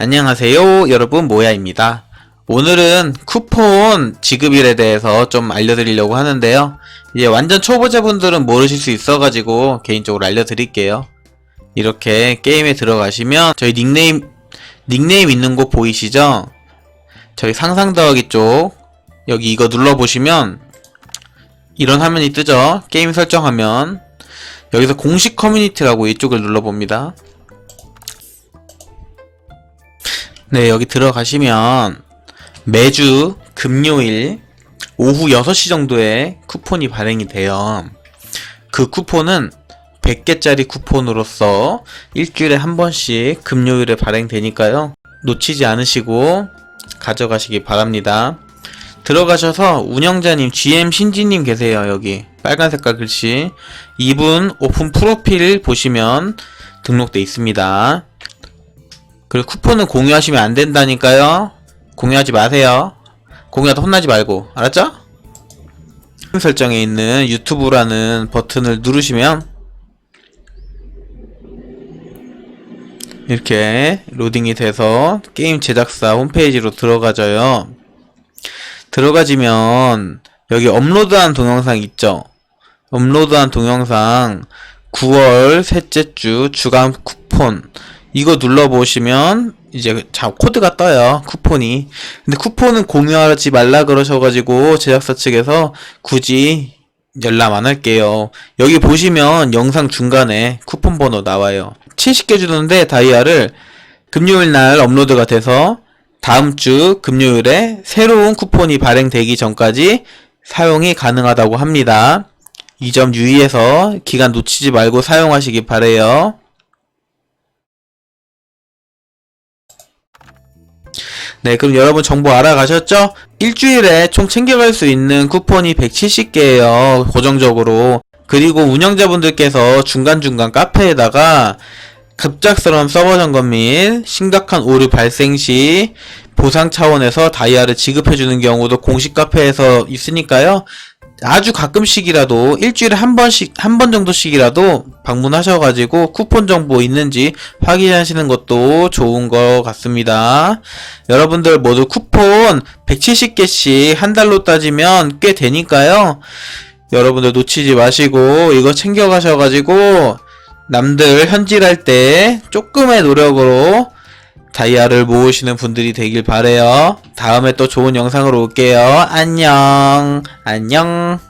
안녕하세요 여러분. 모야입니다. 오늘은 쿠폰 지급일에 대해서 좀 알려드리려고 하는데요. 이제 완전 초보자분들은 모르실 수 있어가지고 개인적으로 알려드릴게요. 이렇게 게임에 들어가시면 저희 닉네임 닉네임 있는 곳 보이시죠? 저희 상상 더하기 쪽 여기 이거 눌러보시면 이런 화면이 뜨죠? 게임 설정하면. 여기서 공식 커뮤니티라고 이쪽을 눌러봅니다 네, 여기 들어가시면 매주 금요일 오후 6시 정도에 쿠폰이 발행이 돼요. 그 쿠폰은 100개짜리 쿠폰으로서 일주일에 한 번씩 금요일에 발행되니까요. 놓치지 않으시고 가져가시기 바랍니다. 들어가셔서 운영자님 GM 신지님 계세요 여기 빨간 색깔 글씨 이분 오픈 프로필 보시면 등록돼 있습니다. 그리고 쿠폰은 공유하시면 안 된다니까요. 공유하지 마세요. 공유하다 혼나지 말고 알았죠? 설정에 있는 유튜브라는 버튼을 누르시면 이렇게 로딩이 돼서 게임 제작사 홈페이지로 들어가져요. 들어가지면 여기 업로드한 동영상 있죠? 업로드한 동영상 9월 셋째 주 주간 쿠폰 이거 눌러보시면 이제 자 코드가 떠요 쿠폰이. 근데 쿠폰은 공유하지 말라 그러셔가지고 제작사 측에서 굳이 열람 안 할게요. 여기 보시면 영상 중간에 쿠폰 번호 나와요. 70개 주는데 다이아를 금요일 날 업로드가 돼서 다음 주 금요일에 새로운 쿠폰이 발행되기 전까지 사용이 가능하다고 합니다. 이 점 유의해서 기간 놓치지 말고 사용하시기 바래요 네, 그럼 여러분 정보 알아가셨죠? 일주일에 총 챙겨갈 수 있는 쿠폰이 170개예요. 고정적으로. 그리고 운영자분들께서 중간중간 카페에다가 급작스러운 서버 점검 및 심각한 오류 발생 시 보상 차원에서 다이아를 지급해주는 경우도 공식 카페에서 있으니까요. 아주 가끔씩이라도 일주일에 한 번씩 한 번 정도씩이라도 방문하셔가지고 쿠폰 정보 있는지 확인하시는 것도 좋은 것 같습니다. 여러분들 모두 쿠폰 170개씩 한 달로 따지면 꽤 되니까요. 여러분들 놓치지 마시고 이거 챙겨가셔가지고 남들 현질할 때 조금의 노력으로 다이아를 모으시는 분들이 되길 바래요. 다음에 또 좋은 영상으로 올게요. 안녕. 안녕.